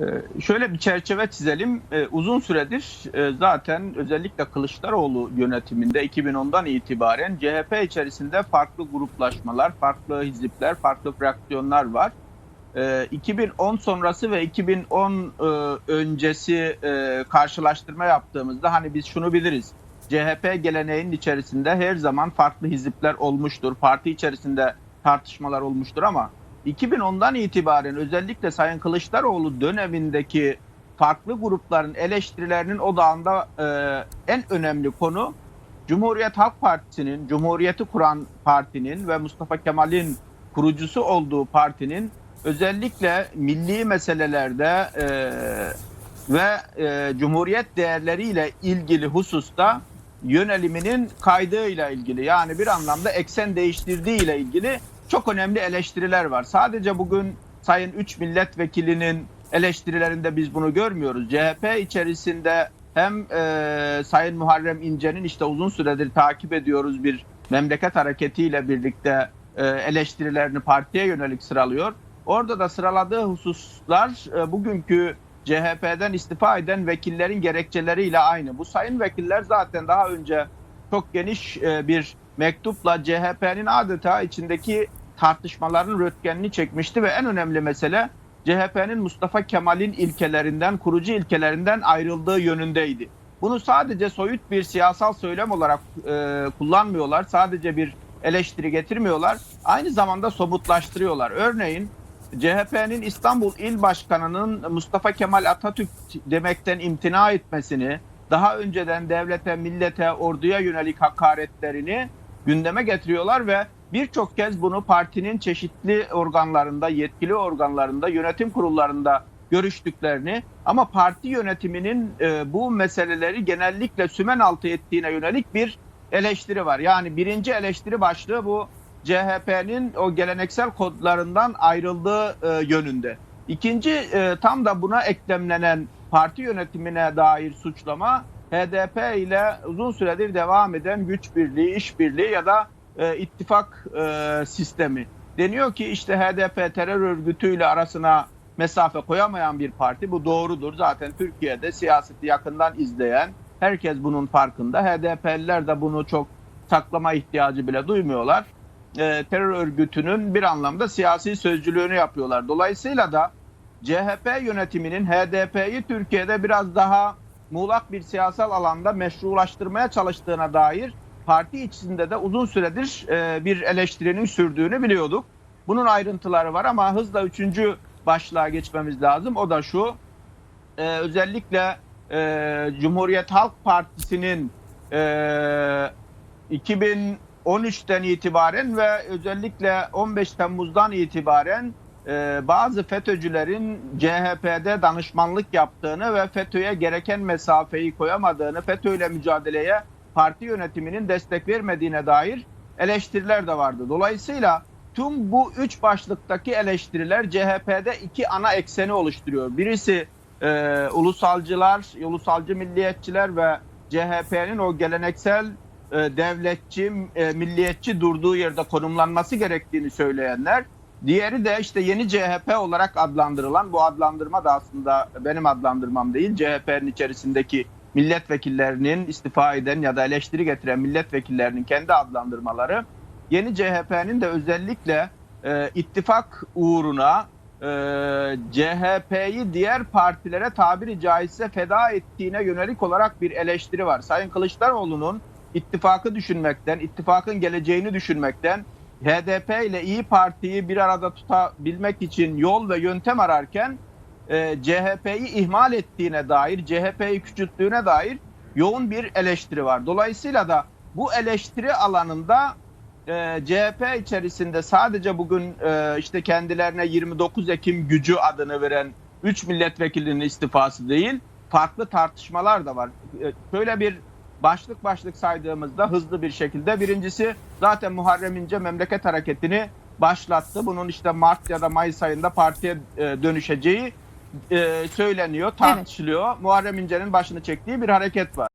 Ee, Şöyle bir çerçeve çizelim. Ee, Uzun süredir e, zaten özellikle Kılıçdaroğlu yönetiminde 2010'dan itibaren CHP içerisinde farklı gruplaşmalar, farklı hizipler, farklı fraksiyonlar var. Ee, 2010 sonrası ve 2010 e, öncesi e, karşılaştırma yaptığımızda hani biz şunu biliriz. CHP geleneğinin içerisinde her zaman farklı hizipler olmuştur. Parti içerisinde tartışmalar olmuştur ama 2010'dan itibaren özellikle Sayın Kılıçdaroğlu dönemindeki farklı grupların eleştirilerinin odağında e, en önemli konu Cumhuriyet Halk Partisi'nin, Cumhuriyeti kuran partinin ve Mustafa Kemal'in kurucusu olduğu partinin özellikle milli meselelerde e, ve e, Cumhuriyet değerleriyle ilgili hususta yöneliminin kaydığıyla ilgili yani bir anlamda eksen değiştirdiği ile ilgili çok önemli eleştiriler var. Sadece bugün Sayın 3 milletvekilinin eleştirilerinde biz bunu görmüyoruz. CHP içerisinde hem e, Sayın Muharrem İnce'nin işte uzun süredir takip ediyoruz bir memleket hareketiyle birlikte e, eleştirilerini partiye yönelik sıralıyor. Orada da sıraladığı hususlar e, bugünkü CHP'den istifa eden vekillerin gerekçeleriyle aynı. Bu sayın vekiller zaten daha önce çok geniş e, bir mektupla CHP'nin adeta içindeki tartışmaların röntgenini çekmişti ve en önemli mesele CHP'nin Mustafa Kemal'in ilkelerinden, kurucu ilkelerinden ayrıldığı yönündeydi. Bunu sadece soyut bir siyasal söylem olarak e, kullanmıyorlar. Sadece bir eleştiri getirmiyorlar. Aynı zamanda somutlaştırıyorlar. Örneğin CHP'nin İstanbul İl Başkanı'nın Mustafa Kemal Atatürk demekten imtina etmesini, daha önceden devlete, millete, orduya yönelik hakaretlerini gündeme getiriyorlar ve birçok kez bunu partinin çeşitli organlarında, yetkili organlarında, yönetim kurullarında görüştüklerini ama parti yönetiminin e, bu meseleleri genellikle sümen altı ettiğine yönelik bir eleştiri var. Yani birinci eleştiri başlığı bu CHP'nin o geleneksel kodlarından ayrıldığı e, yönünde. İkinci e, tam da buna eklemlenen parti yönetimine dair suçlama HDP ile uzun süredir devam eden güç birliği, işbirliği ya da e, ittifak e, sistemi. Deniyor ki işte HDP terör örgütüyle arasına mesafe koyamayan bir parti. Bu doğrudur. Zaten Türkiye'de siyaseti yakından izleyen herkes bunun farkında. HDP'liler de bunu çok saklama ihtiyacı bile duymuyorlar. E, terör örgütünün bir anlamda siyasi sözcülüğünü yapıyorlar. Dolayısıyla da CHP yönetiminin HDP'yi Türkiye'de biraz daha muğlak bir siyasal alanda meşrulaştırmaya çalıştığına dair parti içinde de uzun süredir e, bir eleştirinin sürdüğünü biliyorduk. Bunun ayrıntıları var ama hızla üçüncü başlığa geçmemiz lazım. O da şu, e, özellikle e, Cumhuriyet Halk Partisi'nin e, 2013'ten itibaren ve özellikle 15 Temmuz'dan itibaren e, bazı FETÖ'cülerin CHP'de danışmanlık yaptığını ve FETÖ'ye gereken mesafeyi koyamadığını, FETÖ'yle mücadeleye parti yönetiminin destek vermediğine dair eleştiriler de vardı. Dolayısıyla tüm bu üç başlıktaki eleştiriler CHP'de iki ana ekseni oluşturuyor. Birisi e, ulusalcılar, ulusalcı milliyetçiler ve CHP'nin o geleneksel e, devletçi, e, milliyetçi durduğu yerde konumlanması gerektiğini söyleyenler. Diğeri de işte yeni CHP olarak adlandırılan, bu adlandırma da aslında benim adlandırmam değil, CHP'nin içerisindeki milletvekillerinin istifa eden ya da eleştiri getiren milletvekillerinin kendi adlandırmaları yeni CHP'nin de özellikle e, ittifak uğruna e, CHP'yi diğer partilere tabiri caizse feda ettiğine yönelik olarak bir eleştiri var. Sayın Kılıçdaroğlu'nun ittifakı düşünmekten, ittifakın geleceğini düşünmekten, HDP ile İyi Parti'yi bir arada tutabilmek için yol ve yöntem ararken e, CHP'yi ihmal ettiğine dair, CHP'yi küçülttüğüne dair yoğun bir eleştiri var. Dolayısıyla da bu eleştiri alanında e, CHP içerisinde sadece bugün e, işte kendilerine 29 Ekim gücü adını veren 3 milletvekilinin istifası değil, farklı tartışmalar da var. E, şöyle bir başlık başlık saydığımızda hızlı bir şekilde birincisi zaten Muharrem İnce memleket hareketini başlattı. Bunun işte Mart ya da Mayıs ayında partiye e, dönüşeceği e, söyleniyor, tartışılıyor. Muharrem İnce'nin başını çektiği bir hareket var.